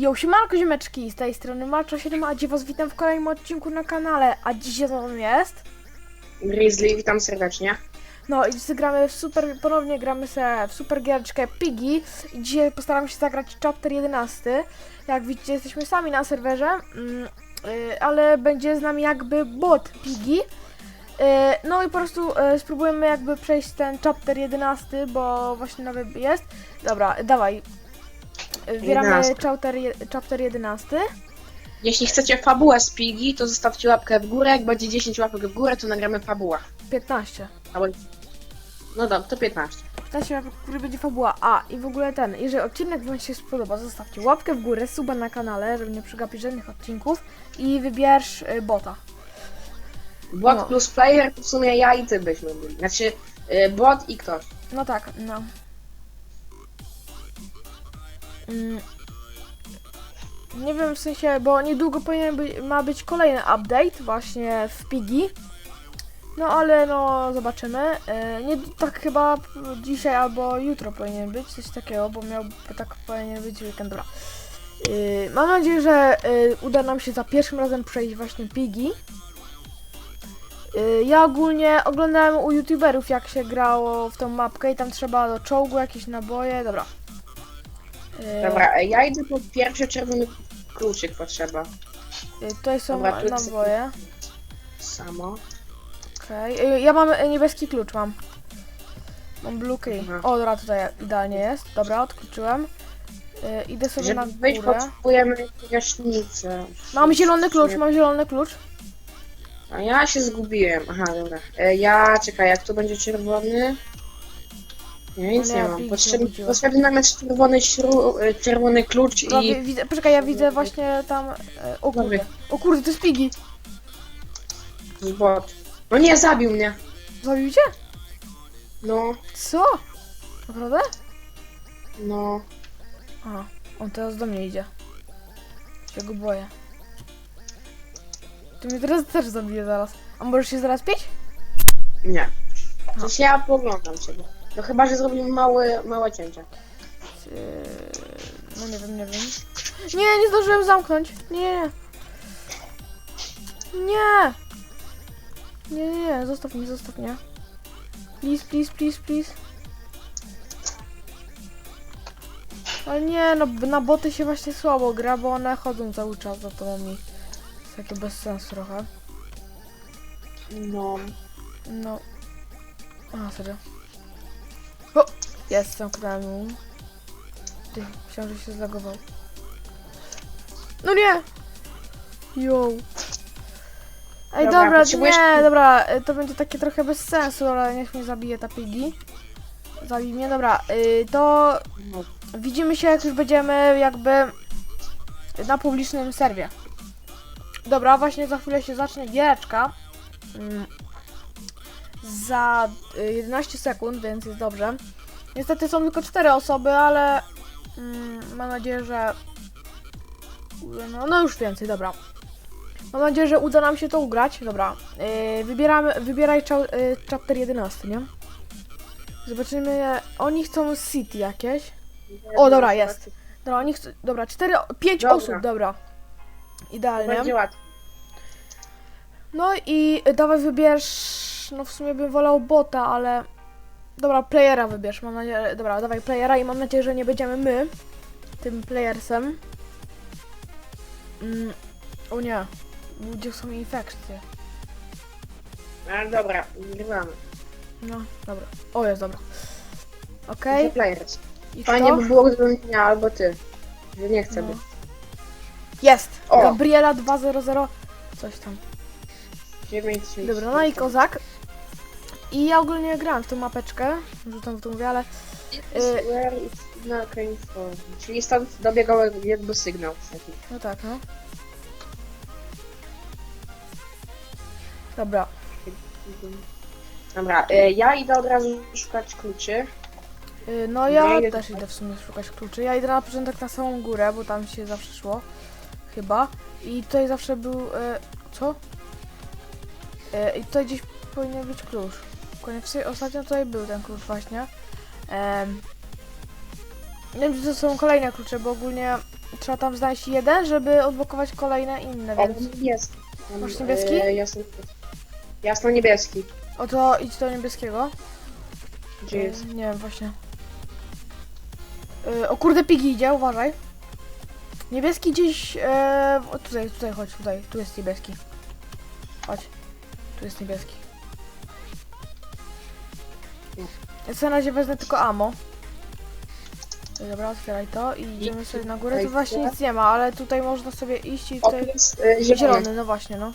Jo, siemanko ziomeczki, z tej strony Malczo7, a dziś was witam w kolejnym odcinku na kanale, a dzisiaj ze mną jest... Grizzly, witam serdecznie. No i dzisiaj gramy w super, ponownie gramy se w super giereczkę Piggy i dzisiaj postaram się zagrać chapter 11. Jak widzicie jesteśmy sami na serwerze, mm, y, ale będzie z nami jakby bot Piggy. Y, no i po prostu y, spróbujemy jakby przejść ten chapter 11, bo właśnie nowy jest. Dobra, dawaj. Wybieramy 11. chapter, je- chapter 11. Jeśli chcecie fabułę z Pigi, to zostawcie łapkę w górę. Jak będzie 10 łapek w górę, to nagramy fabułę. 15. Albo... No dobra, to 15. 15 łapek, który będzie fabuła. A, i w ogóle ten, jeżeli odcinek Wam się spodoba, zostawcie łapkę w górę, suba na kanale, żeby nie przegapić żadnych odcinków i wybierz y, bota. Bot No. plus player to w sumie ja i ty byśmy byli. Znaczy, y, bot i ktoś. No tak, no. Mm. Nie wiem, w sensie, bo niedługo powinien być, ma być kolejny update właśnie w Pigi. No ale no, zobaczymy. E, nie tak chyba dzisiaj albo jutro powinien być, coś takiego, bo miał tak powinien być weekend, dobra. E, mam nadzieję, że e, uda nam się za pierwszym razem przejść właśnie Pigi. Ja ogólnie oglądałem u youtuberów jak się grało w tą mapkę i tam trzeba do czołgu jakieś naboje, dobra. Y, Dobra, e, ja idę po pierwszy czerwony kluczyk potrzeba. y, Tutaj są Dobra, tu naboje. Samo. Okej. Y, Ja mam y, niebieski klucz, mam. Mam blue key. Aha. O, dobra, tutaj idealnie jest. Dobra, odkluczyłem. Y, Idę sobie na Żeby wyjść, górę. potrzebujemy gaśnicę. Mam zielony klucz, mam zielony klucz. A ja się zgubiłem. Aha, dobra. E, Ja, czekaj, jak tu będzie czerwony... Ja nic nie mam. Potrzebny, obudziła. potrzebny nam jest czerwony, śru, e, czerwony klucz Dobra, i... wi- widzę, poczekaj, ja widzę właśnie tam... y, O kurde, Dobry. o kurde, to jest Piggy. bot. No nie, zabił mnie. Zabił cię? No, Co? Naprawdę? no. A, on teraz do mnie idzie. Się go boję. Ty mnie teraz też zabije zaraz. A możesz się zaraz pić? Nie. Przecież ja poglądam ciebie. No chyba, że zrobimy małe, małe cięcie. Yy, no nie wiem, nie wiem. Nie, nie zdążyłem zamknąć. Nie. Nie. Nie, nie, nie, zostaw mnie, zostaw mnie. Please, please, please, please. Ale nie, no na boty się właśnie słabo gra, bo one chodzą cały czas za tobą i jest takie bez sensu trochę. No. No. A, serio. O! Jest, zamknąłem mu. Ty, myślałem, że się zlagował. No nie! Yo. Ej, Dobra, dobra, potrzebujesz- nie, dobra, y, to będzie takie trochę bez sensu, ale niech mnie zabije ta pigi. Zabij mnie, dobra, y, to no. widzimy się jak już będziemy jakby na publicznym serwie. Dobra, właśnie za chwilę się zacznie giereczka. Mm. Za y, 11 sekund, więc jest dobrze. Niestety są tylko 4 osoby, ale mm, mam nadzieję, że no, no już więcej, dobra. Mam nadzieję, że uda nam się to ugrać. Dobra, yy, wybieramy, wybieraj cza, yy, chapter 11, nie? Zobaczymy, oni chcą city jakieś. O, dobra, jest. Dobra, oni chcą, dobra, 4, 5 Dobra. osób, dobra. Idealnie. będzie łatwo. No i dawaj wybierz, no w sumie bym wolał bota, ale dobra, playera wybierz, mam nadzieję, dobra, dawaj playera i mam nadzieję, że nie będziemy my tym playersem. Mm, o nie, ludzie są infekcje. Ale dobra, grywamy. No, dobra, o jest, dobra. Okej, Okay. Players. i Fajnie kto? by było, gdybym ja albo ty. Że nie chcę No. być. Jest, O. Gabriela 200, coś tam. 9, 3, Dobra, no i kozak. I ja ogólnie grałem w tą mapeczkę, rzucam w tą mówię, ale Where is signal coming from? Czyli stąd dobiegał jakby sygnał. taki. no tak, no. Dobra, Dobra, e, ja idę od razu szukać kluczy. y, no Ja idę też idę w sumie szukać kluczy. Ja idę na początek na samą górę, bo tam się zawsze szło, chyba. I tutaj zawsze był, y, co? Y, I tutaj gdzieś powinien być klucz. Koniec, ostatnio tutaj był ten klucz właśnie. Em, nie wiem, czy to są kolejne klucze, bo ogólnie trzeba tam znaleźć jeden, żeby odblokować kolejne inne, O, więc... niebieski. Tam, Masz niebieski? E, jasno, jasno niebieski. Oto idź do niebieskiego. Gdzie jest? Nie wiem, właśnie. E, o kurde, pigi idzie, uważaj. Niebieski gdzieś... E, o, tutaj, tutaj, chodź, tutaj. Tu jest niebieski. Chodź. Tu jest niebieski. Sobie na razie wezmę tylko ammo. E, Dobra, otwieraj to i idziemy sobie na górę. Tu właśnie nic nie ma, ale tutaj można sobie iść i tutaj... jest e, zielony. Zielony, no właśnie, no.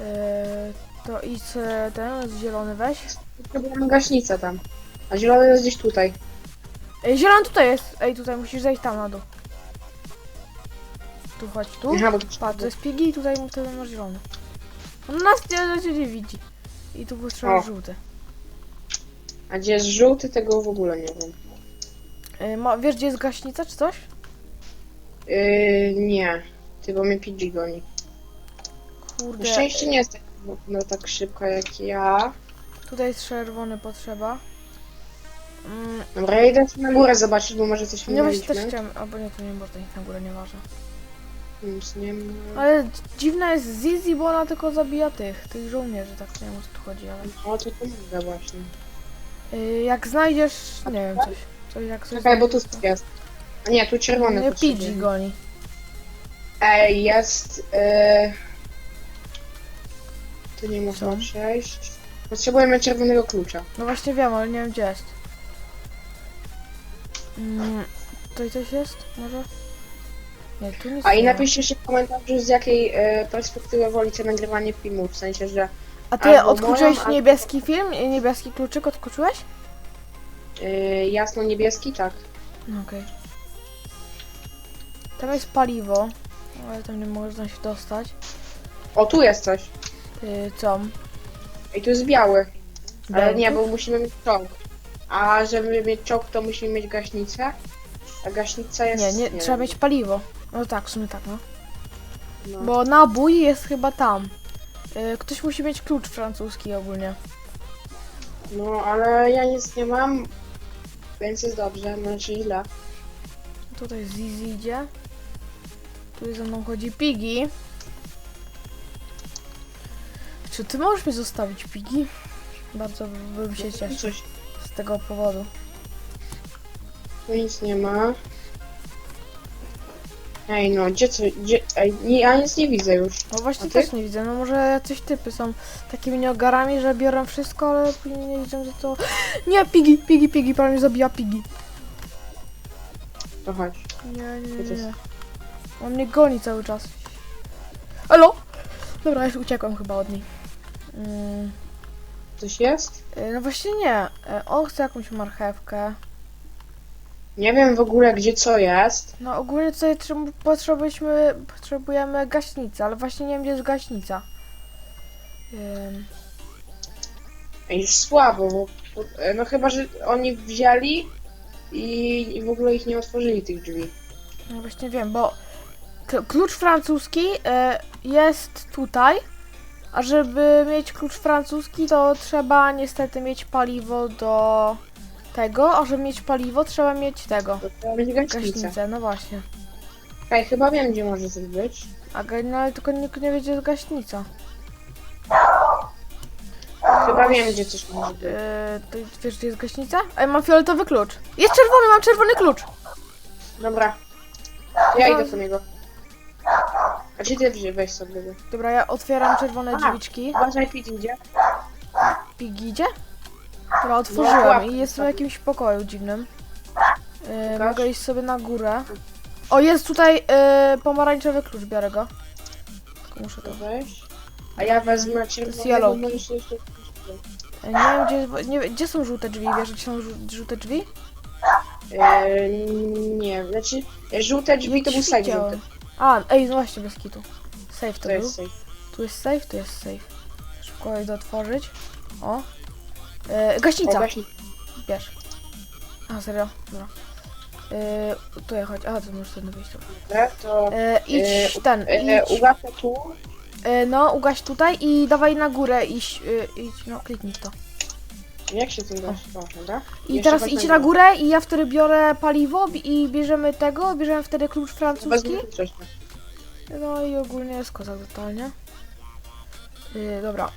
E, to idź e, ten, zielony weź. Potrzebujemy gaśnicę tam. A zielony jest gdzieś tutaj. Ej, zielony tutaj jest. Ej, tutaj musisz zejść tam na dół. Tu chodź, tu. Aha, bo Patrz, to jest pigi i tutaj wtedy masz zielony. On nas nie, nie, nie widzi. I tu potrzeba O. żółty. A gdzie jest żółty, tego w ogóle nie wiem. Ej, ma, wiesz, gdzie jest gaśnica czy coś? Yy, nie. Ty, bo mnie PG goni. Kurde. Na szczęście nie jest tak, no, tak szybko jak ja. Tutaj jest czerwony potrzeba. Mm, Dobra, ja idę na górę zobaczyć, bo może coś nie właśnie też minęliśmy. chciałem. Albo nie, to nie można ich na górę, nieważne. Nic nie ma. Ale dziwna jest Zizi, bo ona tylko zabija tych, tych żołnierzy, tak nie wiem o co tu chodzi, ale... O, to pomaga właśnie. Y, jak znajdziesz, nie wiem, coś. Coś jak coś Czekaj, bo tu znajdziesz, to- jest. A nie, tu czerwony Nie, potrzebuję. Pidgey goni. Ej, jest... Yy... Tu nie można Co? przejść. Potrzebujemy czerwonego klucza. No właśnie wiem, ale nie wiem gdzie jest. Mm, tutaj coś jest? Może? Nie, tu nic A i nie ma. napiszcie się w komentarzu z jakiej e, perspektywy wolicie nagrywanie filmu, w sensie, że A ty albo odkluczyłeś moją, a- niebieski film? Niebieski kluczyk odkluczyłeś? e, jasno-niebieski, tak. No okej. Tam jest paliwo, ale tam nie można się dostać. O, tu jest coś. Y, co? Ej, tu jest biały. Ale nie, bo musimy mieć czołg. A żeby mieć czołg, to musimy mieć gaśnicę. A gaśnica jest... Nie, nie, trzeba wiem. mieć paliwo. No tak, w sumie tak, no. No. Bo nabój jest chyba tam. Y, ktoś musi mieć klucz francuski ogólnie. no, ale ja nic nie mam, więc jest dobrze, znaczy źle. Tutaj Zizi idzie. Tu ze mną chodzi Piggy. Czy ty możesz mi zostawić Piggy? Bardzo bym się cieszył Coś, z tego powodu. tu nic nie ma. Ej, no, gdzie co, gdzie, ej, nie, ja nic nie widzę już. No właśnie A ty? też nie widzę. No może jacyś typy są takimi nieogarami, że biorą wszystko, ale później nie widzą, że to... Nie, Piggy, Piggy, Piggy, prawie mnie zabija Piggy. To chodź. Nie, nie, Gdzie nie. jest? On mnie goni cały czas. Elo! Dobra, już uciekłem chyba od niej. Mm. Coś jest? Y, No właśnie nie. Y, On chce jakąś marchewkę. Nie wiem w ogóle gdzie co jest. No ogólnie tutaj potrzebujemy, potrzebujemy gaśnicy, ale właśnie nie wiem gdzie jest gaśnica. Ym, już słabo, bo e, no chyba, że oni wzięli i, i w ogóle ich nie otworzyli tych drzwi. No właśnie wiem, bo k- klucz francuski y, jest tutaj, a żeby mieć klucz francuski to trzeba niestety mieć paliwo do tego, a żeby mieć paliwo trzeba mieć tego. To trzeba mieć gaśnicę. Gaśnicę, no właśnie. Ej, chyba wiem gdzie może coś być. A ga- no ale tylko nikt nie wie gdzie jest gaśnica. Chyba wiem gdzie coś może być. Yy, to wiesz, gdzie jest gaśnica? Ja mam fioletowy klucz. Jest czerwony, mam czerwony klucz. Dobra. Ja No. idę po niego. A czy ty wzi- weź sobie go. Dobra, ja otwieram czerwone A. drzwiczki. Uważaj, Pete, idzie. Pig idzie? Dobra, otworzyłem i jestem w jakimś pokoju dziwnym. Yy, Pokaż. mogę iść sobie na górę. O, jest tutaj yy, pomarańczowy klucz, biorę go. Tylko muszę to... Weź. A ja wezmę czerwonego, yellow bo key. jeszcze jeszcze... Yy, nie wiem, gdzie, nie, gdzie są żółte drzwi, wiesz, gdzie są żół- żółte drzwi? Eee, nie, znaczy e, żółte drzwi to był safe żółty. A, ej, no właśnie, bez kitu. Safe to, To był. jest safe. Tu jest safe, tu jest safe. Szybko idę otworzyć. O. Yy, O, gaśnica. Bierz. A, serio? Dobra. Yy, tu jechać. A, to możesz ten wyjść. dobra. Dobra, to Yy, idź ten, e, idź. tu. Yy, no, ugaś tutaj i dawaj na górę iść. Yy, idź, no, kliknij w to. Jak się tym da? O. I Jeszcze teraz chodź idź na górę. i ja wtedy biorę paliwo i bierzemy tego, bierzemy wtedy klucz francuski. No i ogólnie jest kozak totalnie. Yy, dobra,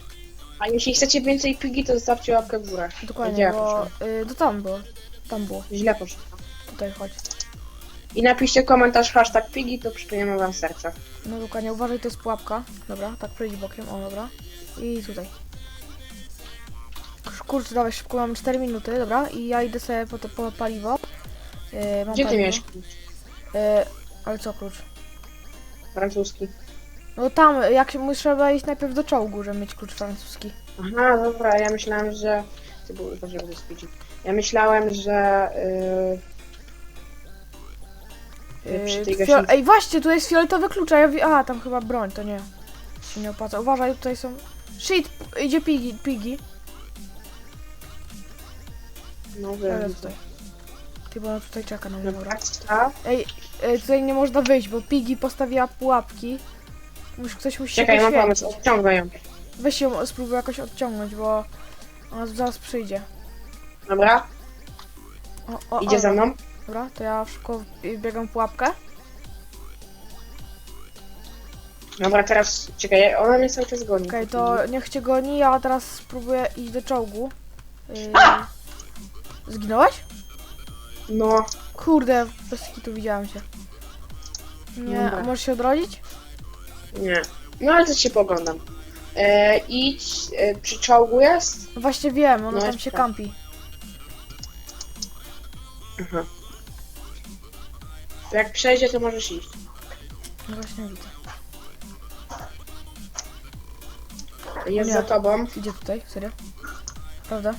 A jeśli chcecie więcej pigi, to zostawcie łapkę w górę. Gdzie dokładnie, ja bo poszłam? yy, to tam było. Tam było, Źle poszło. tutaj chodź. I napiszcie komentarz hashtag pigi, to przypomniemy wam serce. No dokładnie, uważaj, to jest pułapka. Dobra, tak przejdź bokiem, o dobra. I tutaj. Kurczę, dawaj szybko, mamy 4 minuty, dobra. I ja idę sobie po to po paliwo. Yy, mam Gdzie ty paliwo. miałeś klucz? Yy, ale co klucz? Francuski. No tam, jak się muszę iść najpierw do czołgu, żeby mieć klucz francuski. Aha, dobra, ja myślałem, że... Ty był, dobrze, będę speedzi. Ja myślałem, że... Yy... przy tej Yy, fio- gaśnicy... Ej, właśnie, tu jest fioletowy klucz, a ja wi- A, tam chyba broń, to nie. Się nie opłaca. Uważaj, tutaj są... Shit, idzie pigi, pigi. No Ale wiem. tutaj. Ty, bo ona tutaj czeka na Dobra, dobra. tak. Ej, ej, tutaj nie można wyjść, bo pigi postawiła pułapki. Mus, ktoś musi Czekaj, się mam poświęcić. pomysł, odciągaj ją. Weź ją, spróbuj jakoś odciągnąć, bo ona zaraz przyjdzie. Dobra, O, o, idzie o, za mną. Dobra, to ja szybko biegam pułapkę. Dobra, teraz... Czekaj, ona mnie cały czas goni. Okej, to niech cię goni, ja teraz spróbuję iść do czołgu. Yy... Zginąłeś? No, Kurde, bez kitu widziałem cię. Nie, Dobra. a możesz się odrodzić? Nie. No ale to się poglądam. E, idź, e, przy czołgu jest? Właśnie wiem, ona No tam się tak. kampi. Aha. To jak przejdzie, to możesz iść. No właśnie widzę. Jest Nie. za tobą. Idzie tutaj, serio? Prawda?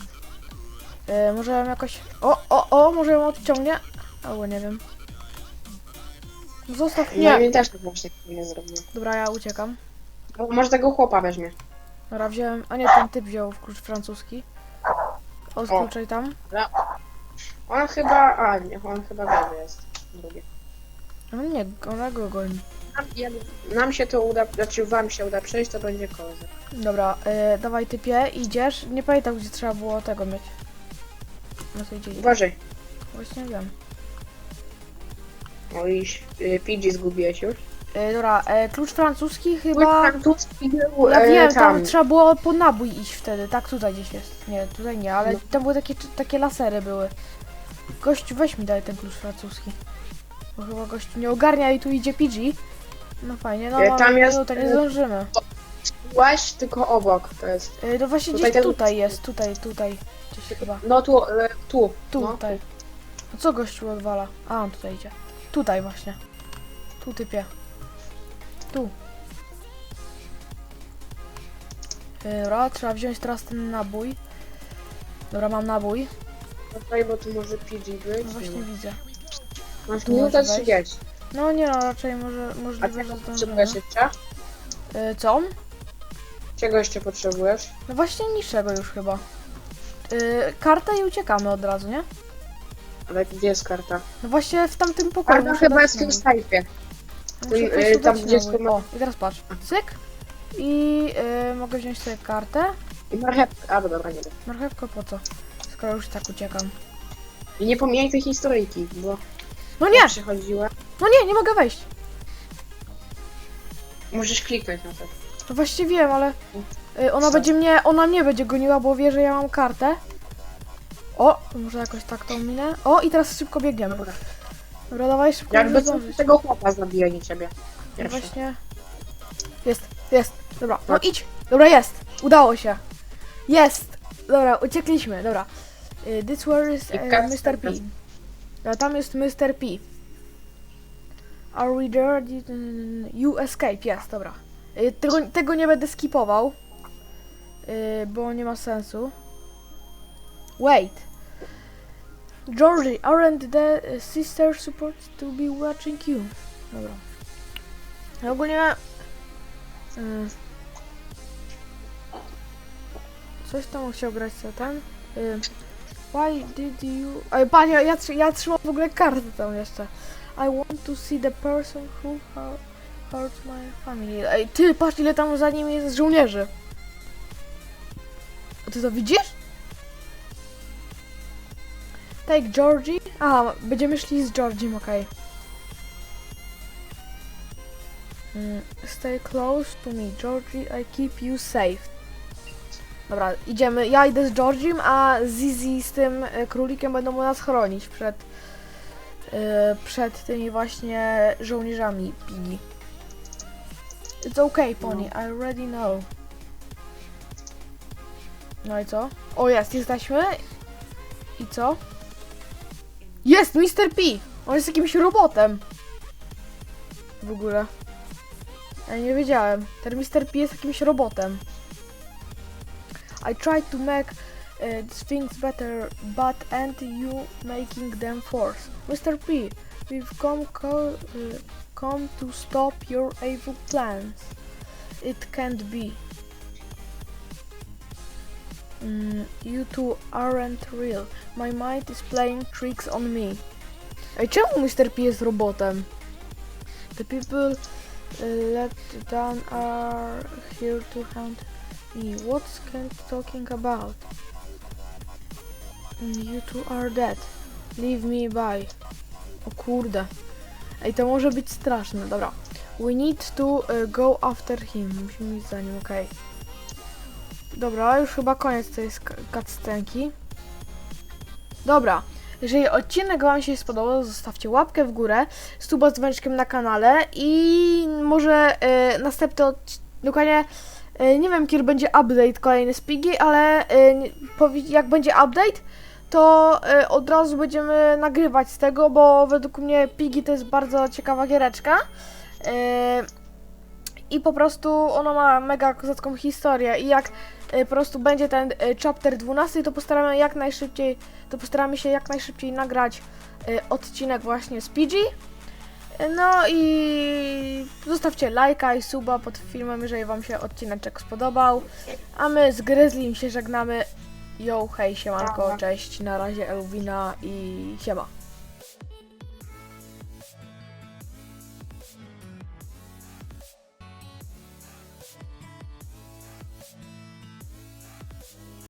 Yy, może ją jakoś... O, o, o, może ją odciągnie? Albo nie wiem. No Zostaw, Nie. No, nie! mi też tak właśnie nie zrobił. Dobra, ja uciekam. No, Może tego chłopa weźmie. Dobra, wziąłem... A nie, ten typ wziął klucz francuski. Odkluczaj tam. On chyba... A, nie, on chyba gorzej jest. Drugie. No nie, ona go goni. Nam, nam się to uda, znaczy wam się uda przejść, to będzie kozak. Dobra, yy, dawaj typie, idziesz. Nie pamiętam, gdzie trzeba było tego mieć. No to idzie. Uważaj. Właśnie wiem. O, i y, PG zgubiłeś już. Yy, dobra, yy, klucz francuski Chyba... chyba... francuski był Ja e, wiem, tam tam. trzeba było po nabój iść wtedy. Tak, tutaj gdzieś jest. Nie, tutaj nie, ale No. tam były takie, takie lasery były. Gościu, weź mi daj ten klucz francuski. Bo chyba gościu nie ogarnia i tu idzie PG. No fajnie, no E, mamy tam jest, minutę, nie e, zdążymy. Byłaś tylko obok, to jest. Yy, no właśnie tutaj gdzieś ten- tutaj jest, tutaj, tutaj. Gdzieś chyba. No tu, e, tu. Tu, no. tutaj. No co gościu odwala? A, on tutaj idzie. Tutaj właśnie. Tu typie. Tu. Dobra, trzeba wziąć teraz ten nabój. Dobra, mam nabój. Tutaj, bo tu może PG być. No właśnie widzę. Masz może 30. No nie no, raczej może, A możliwe, czego że zdążymy. potrzebujesz jeszcze? Yy, co? Czego jeszcze potrzebujesz? No właśnie niższego już chyba. Yy, kartę i uciekamy od razu, nie? Ale gdzie jest karta? No właśnie w tamtym pokoju. Karta muszę chyba dać jest w tym. Muszę prostu yy, tam, dać gdzie jest to ma- O, i teraz patrz. Cyk. I yy, mogę wziąć sobie kartę. I marchewkę. A, bo dobra, nie wiem. Marchewkę po co? Skoro już tak uciekam. I nie pomijaj tej historyjki, bo No nie! jak przychodziła. No nie, nie mogę wejść. Możesz kliknąć na to. No właśnie wiem, ale y, ona będzie mnie, ona mnie będzie goniła, bo wie, że ja mam kartę. O, może jakoś tak to minę. O, i teraz szybko biegniemy. Dobra. Dobra, dawaj szybko, Jakby co zdążyć. tego chłopa zabija, nie ciebie. No Pierwszy. właśnie. Jest, jest. Dobra, no Tak. idź. Dobra, jest. Udało się. Jest. Dobra, uciekliśmy, dobra. Y, This where is I cat Mr. P. Dobra, tam jest Mr. P. Are we there? Did- You escape, jest, dobra. Y, Tego, tego nie będę skipował, y, bo nie ma sensu. Wait. Georgie, aren't the uh, sisters supposed to be watching you? Dobra. Ja ogólnie... y, Coś tam chciał grać co ten. Y, Why did you... Ej, panie, ja, trzy- ja trzymam w ogóle kartę tam jeszcze. I want to see the person who hu- hurt my family. Ej, ty, patrz ile tam za nim jest żołnierzy. A ty to widzisz? Take Georgie. Aha, będziemy szli z Georgiem, okej. Mm, Stay close to me, Georgie, I keep you safe. Dobra, idziemy. Ja idę z Georgiem, a Zizi z tym e, królikiem będą mu nas chronić przed, e, przed tymi właśnie żołnierzami Piggy. It's okay, Pony, I already know. No i co? O, jest, jesteśmy. I co? Jest, Mr. P! On jest jakimś robotem. W ogóle. Ja nie wiedziałem. Ten Mr. P jest jakimś robotem. I tried to make uh, things better, but and you making them worse. Mr. P, we've come, co- uh, come to stop your evil plans. It can't be. Mm, you two aren't real. My mind is playing tricks on me. Ej, czemu Mr. P jest robotem? The people uh, let down are here to hunt me. What's Kent talking about? Mm, You two are dead. Leave me by. O kurde. Ej, to może być straszne. Dobra. We need to uh, go after him. Musimy iść za nim, okej. Dobra, już chyba koniec tej cutscenki. Dobra. Jeżeli odcinek Wam się spodobał, zostawcie łapkę w górę, suba z dzwoneczkiem na kanale i może e, następny odcinek, dokładnie e, nie wiem kiedy będzie update kolejny z Piggy, ale powi- jak będzie update, to e, od razu będziemy nagrywać z tego, bo według mnie Piggy to jest bardzo ciekawa giereczka. E, I po prostu ona ma mega kozacką historię i jak e, po prostu będzie ten e, chapter 12, to postaramy jak najszybciej, to postaramy się jak najszybciej nagrać e, odcinek właśnie z PG. No i zostawcie lajka i suba pod filmem, jeżeli wam się odcineczek spodobał. A my z Grizzlym się żegnamy. Yo, hej, siemanko, cześć, na razie Elwina i siema.